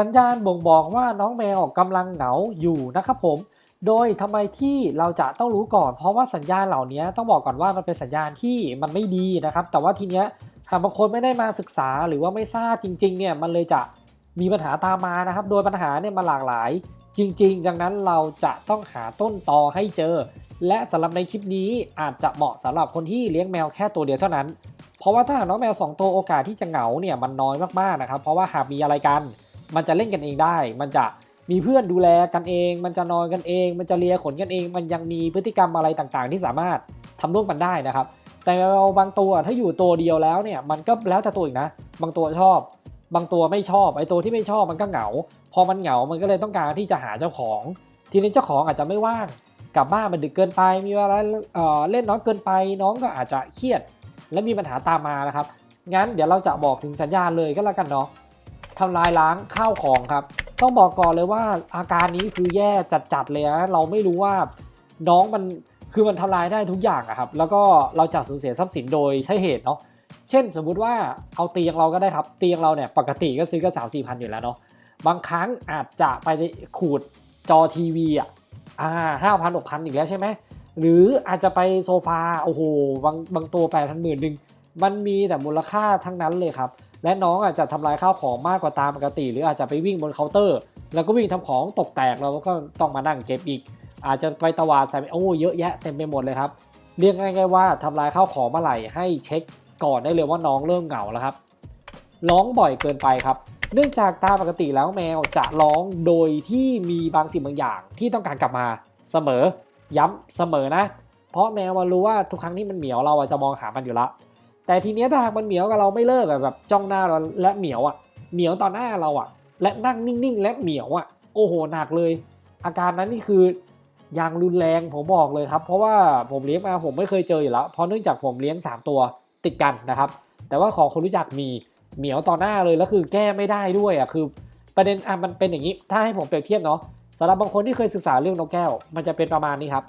สัญญาณบ่งบอกว่าน้องแมวกำลังเหงาอยู่นะครับผม โดยทำไมที่เราจะต้องรู้ก่อน เพราะว่าสัญญาณเหล่านี้ต้องบอกก่อนว่ามันเป็นสัญญาณที่มันไม่ดีนะครับ แต่ว่าทีเนี้ยหากบางคนไม่ได้มาศึกษาหรือว่าไม่ทราบจริงๆเนี่ยมันเลยจะมีปัญหาตามมานะครับ โดยปัญหาเนี่ยมันหลากหลาย จริง ๆ ดังนั้นเราจะต้องหาต้นตอให้เจอ และสำหรับในคลิปนี้อาจจะเหมาะสำหรับคนที่เลี้ยงแมวแค่ตัวเดียวเท่านั้น เพราะว่าถ้าหากน้องแมว 2 ตัวโอกาสที่จะเหงาเนี่ยมันน้อยมากๆนะครับ เพราะว่าหากมีอะไรกัน มันจะเล่นกันเองได้ มันจะมีเพื่อนดูแลกันเอง มันจะนอนกันเอง มันจะเลียขนกันเอง มันยังมีพฤติกรรมอะไรต่างๆ ที่สามารถทำร่วมกันได้นะครับ แต่เราบางตัวถ้าอยู่ตัวเดียวแล้วเนี่ย มันก็แล้วแต่ตัวอีกนะ บางตัวชอบ บางตัวไม่ชอบ ไอ้ตัวที่ไม่ชอบมันก็เหงา พอมันเหงา มันก็เลยต้องการที่จะหาเจ้าของ ทีนี้เจ้าของอาจจะไม่ว่าง กลับบ้านมันดึกเกินไป มีเวลาเอ่อเล่นน้อยเกินไป น้องก็อาจจะเครียด และมีปัญหาตามมานะครับ งั้นเดี๋ยวเราจะบอกถึงสัญญาณเลยก็แล้วกันเนาะ ทำลายล้างข้าวของครับ ต้องบอกก่อนเลยว่าอาการนี้คือแย่จัดๆเลยนะเราไม่รู้ว่าน้องมันคือมันทำลายได้ทุกอย่างอะครับ แล้วก็เราจะสูญเสียทรัพย์สินโดยใช่เหตุเนาะเช่นสมมุติว่าเอาเตียงเราก็ได้ครับ เตียงเราเนี่ยปกติก็ซื้อก็สามสี่พันอยู่แล้วเนาะบางครั้งอาจจะไปขูดจอทีวีอะอ่าห้าพันหกพันอีกแล้วใช่ไหมหรืออาจจะไปโซฟาโอ้โหบางบางตัวแปดพันหมื่นหนึ่งมันมีแต่มูลค่าทั้งนั้นเลยครับ และน้องอาจจะทำลายข้าวของมากกว่าตามปกติ หรืออาจจะไปวิ่งบนเคาน์เตอร์ แล้วก็วิ่งทำของตกแตกเราก็ต้องมานั่งเก็บอีก อาจจะไปตวาดใส่โอ้เยอะแยะเต็มไปหมดเลยครับเรียกง่ายๆว่าทำลายข้าวของเมื่อไหร่ให้เช็คก่อนได้เลยว่าน้องเริ่มเหงาแล้วครับร้องบ่อยเกินไปครับ เนื่องจากตามปกติแล้วแมวจะร้องโดยที่มีบางสิ่งบางอย่างที่ต้องการกลับมาเสมอ ย้ำเสมอนะ เพราะแมวมันรู้ว่าทุกครั้งที่มันเหมียวเราจะมองหามันอยู่ละ แต่ทีเนี้ยถ้าหากมันเหมียวกับเราไม่เลิกอะแบบจ้องหน้าเราและเหมียวอะเหมียวต่อหน้าเราอะและนั่งนิ่งๆ และเหมียวอะโอ้โหหนักเลย อาการนั้นนี่คืออย่างรุนแรงผมบอกเลยครับ เพราะว่าผมเลี้ยงมาผมไม่เคยเจออยู่แล้ว เพราะเนื่องจากผมเลี้ยง 3 ตัวติดกันนะครับ แต่ว่าของคนรู้จักมีเหมียวต่อหน้าเลยแล้วคือแก้ไม่ได้ด้วยอะคือ ประเด็นอะมันเป็นอย่างนี้ ถ้าให้ผมเปรียบเทียบเนาะสำหรับบางคนที่เคยศึกษาเรื่องนกแก้ว มันจะเป็นประมาณนี้ครับ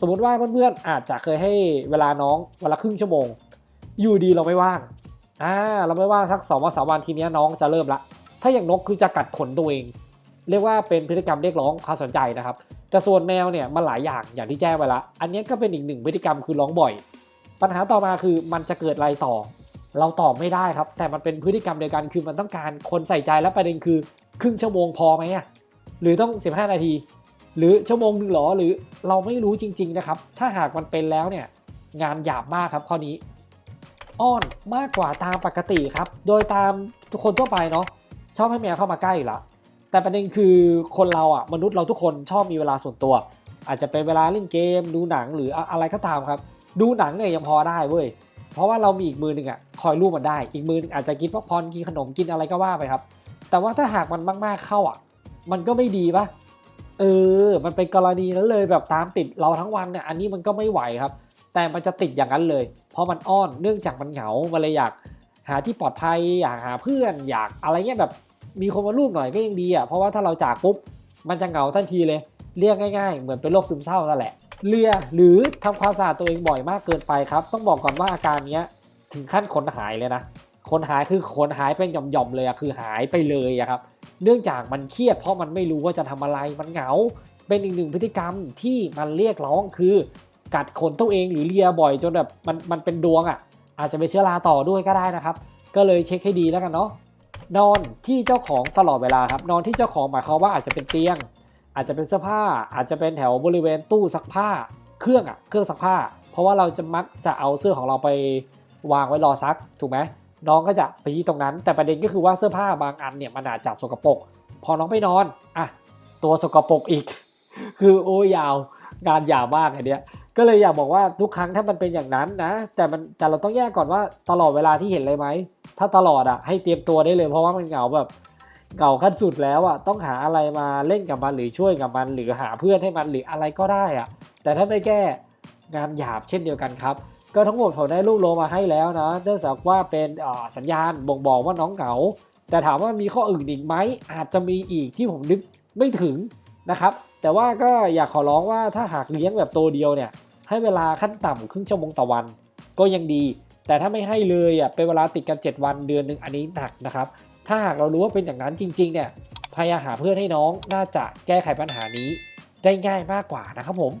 สมมติว่าเพื่อนๆอาจจะเคยให้เวลาน้องเวลาครึ่งชั่วโมง อยู่ดีเราไม่ว่างอ่าเราไม่ว่างสักสองวันสามวันทีนี้น้องจะเริ่มละ ถ้าอย่างนกคือจะกัดขนตัวเอง เรียกว่าเป็นพฤติกรรมเรียกร้องความสนใจนะครับแต่ส่วนแมวเนี่ยมันหลายอย่างอย่างที่แจ้งไปละ อันนี้ก็เป็นอีกหนึ่งพฤติกรรมคือร้องบ่อย ปัญหาต่อมาคือมันจะเกิดอะไรต่อ เราตอบไม่ได้ครับ แต่มันเป็นพฤติกรรมเดียวกันคือมันต้องการคนใส่ใจและประเด็นคือครึ่งชั่วโมงพอไหมอะหรือต้อง 15 นาที หรือชั่วโมงหนึ่งหรอหรือเราไม่รู้จริง ๆนะครับ ถ้าหากมันเป็นแล้วเนี่ยงานหยาบมากครับข้อนี้ อ้อนมากกว่าตามปกติครับ โดยตามทุกคนทั่วไปเนาะชอบให้แมวเข้ามาใกล้อยู่ละแต่ประเด็นคือคนเราอะมนุษย์เราทุกคนชอบมีเวลาส่วนตัว อาจจะเป็นเวลาเล่นเกม ดูหนังหรืออะไรก็ตามครับ ดูหนังเนี่ยยังพอได้เว้ยเพราะว่าเรามีอีกมือหนึ่งอะคอยรูปมันได้ อีกมือหนึงอาจจะกินพักพรกินขนมกินอะไรก็ว่าไปครับ แต่ว่าถ้าหากมันมากๆเข้าอะมันก็ไม่ดีปะเออ มันเป็นกรณีนั้นเลยแบบตามติดเราทั้งวันเนี่ยอันนี้มันก็ไม่ไหวครับ แต่มันจะติดอย่างนั้นเลย เพราะมันอ้อนเนื่องจากมันเหงามันเลยอยากหาที่ปลอดภัยอยากหาเพื่อนอยากอะไรเงี้ยแบบมีคนมาลูบหน่อยก็ยังดีอะเพราะว่าถ้าเราจากปุ๊บมันจะเหงาทันทีเลย เรียกง่ายๆ เหมือนเป็นโรคซึมเศร้านั่นแหละเลียหรือทำความสะอาดตัวเองบ่อยมากเกินไปครับ ต้องบอกก่อนว่าอาการเนี้ยถึงขั้นขนหายเลยนะคนหายคือขนหายเป็นหย่อมๆเลยอะคือหายไปเลยอะครับ เนื่องจากมันเครียดเพราะมันไม่รู้ว่าจะทำอะไรมันเหงา เป็นอีกหนึ่งพฤติกรรมที่มันเรียกร้องคือ กัดขนตัวเองหรือเลียบ่อยจนแบบมันมันเป็นดวงอะ่ะ อาจจะเป็นเชื้อราต่อด้วยก็ได้นะครับ ก็เลยเช็คให้ดีแล้วกันเนาะนอนที่เจ้าของตลอดเวลาครับ นอนที่เจ้าของหมายความว่าอาจจะเป็นเตียง อาจจะเป็นเสื้อผ้า อาจจะเป็นแถวบริเวณตู้ซักผ้า เครื่องอะ่ะเครื่องซักผ้า เพราะว่าเราจะมักจะเอาเสื้อของเราไปวางไว้รอซักถูกไหมน้องก็จะไปที่ตรงนั้น แต่ประเด็นก็คือว่าเสื้อผ้าบางอันเนี่ยมันอาจจะสกปรกพอน้องไปนอนอะตัวสกปรกอีก คือโอ้ยาวงานยาวมากไอเนี้ย ก็เลยอยากบอกว่าทุกครั้งถ้ามันเป็นอย่างนั้นนะ แต่มันแต่เราต้องแยกก่อนว่าตลอดเวลาที่เห็นเลยไหม ถ้าตลอดอะให้เตรียมตัวได้เลยเพราะว่ามันเหงาแบบเหงาขั้นสุดแล้วอะต้องหาอะไรมาเล่นกับมันหรือช่วยกับมัน หรือหาเพื่อนให้มันหรืออะไรก็ได้อะ แต่ถ้าไม่แก้งานหยาบเช่นเดียวกันครับ ก็ทั้งหมดผมได้รูปโลมาให้แล้วนะเนื่องจากว่าเป็นสัญญาณบ่งบอกว่าน้องเหงา แต่ถามว่ามีข้ออื่นอีกไหมอาจจะมีอีกที่ผมนึกไม่ถึงนะครับแต่ว่าก็อยากขอร้องว่าถ้าหากเลี้ยงแบบตัวเดียวเนี่ย ให้เวลาขั้นต่ำครึ่งชั่วโมงต่อวัน ก็ยังดี แต่ถ้าไม่ให้เลยอะเป็นเวลาติดกัน 7 วันเดือนหนึ่งอันนี้หนักนะครับ ถ้าหากเรารู้ว่าเป็นอย่างนั้นจริง ๆ เนี่ยพพยายามหาเพื่อนให้น้องน่าจะแก้ไขปัญหานี้ได้ง่ายมากกว่านะครับผม